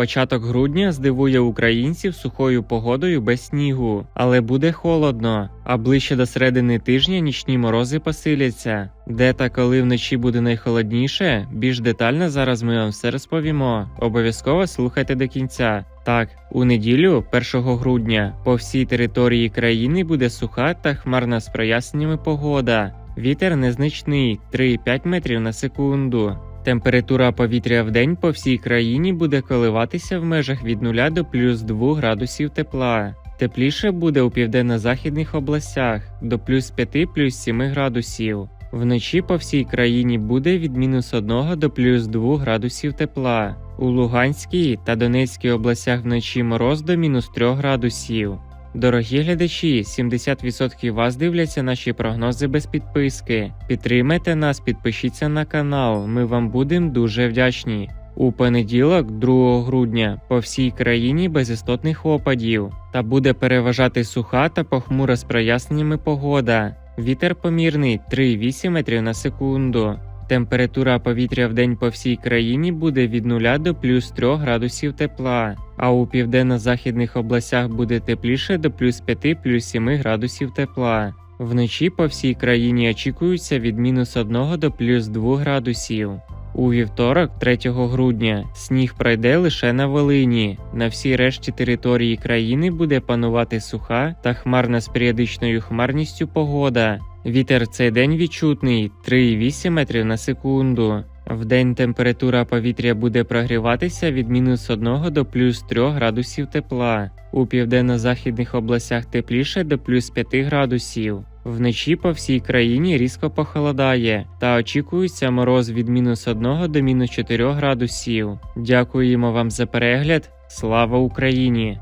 Початок грудня здивує українців сухою погодою без снігу, але буде холодно. А ближче до середини тижня нічні морози посиляться. Де та коли вночі буде найхолодніше, більш детально зараз ми вам все розповімо. Обов'язково слухайте до кінця. Так, у неділю, 1 грудня, по всій території країни буде суха та хмарна з проясненнями погода. Вітер незначний 3,5 метрів на секунду. Температура повітря в день по всій країні буде коливатися в межах від 0 до плюс 2 градусів тепла. Тепліше буде у південно-західних областях до плюс 5 плюс 7 градусів. Вночі по всій країні буде від мінус 1 до плюс 2 градусів тепла. У Луганській та Донецькій областях вночі мороз до мінус 3 градусів. Дорогі глядачі, 70% вас дивляться наші прогнози без підписки. Підтримайте нас, підпишіться на канал. Ми вам будемо дуже вдячні. У понеділок, 2 грудня, по всій країні без істотних опадів, та буде переважати суха та похмура з проясненнями погода. Вітер помірний 3,8 метрів на секунду. Температура повітря в день по всій країні буде від 0 до плюс 3 градусів тепла, а у південно-західних областях буде тепліше до плюс 5 плюс 7 градусів тепла. Вночі по всій країні очікується від мінус 1 до плюс 2 градусів. У вівторок, 3 грудня, сніг пройде лише на Волині. На всій решті території країни буде панувати суха та хмарна з періодичною хмарністю погода. Вітер цей день відчутний 3,8 метрів на секунду. Вдень температура повітря буде прогріватися від мінус 1 до плюс 3 градусів тепла. У південно-західних областях тепліше до плюс 5 градусів. Вночі по всій країні різко похолодає та очікується мороз від мінус 1 до мінус 4 градусів. Дякуємо вам за перегляд. Слава Україні!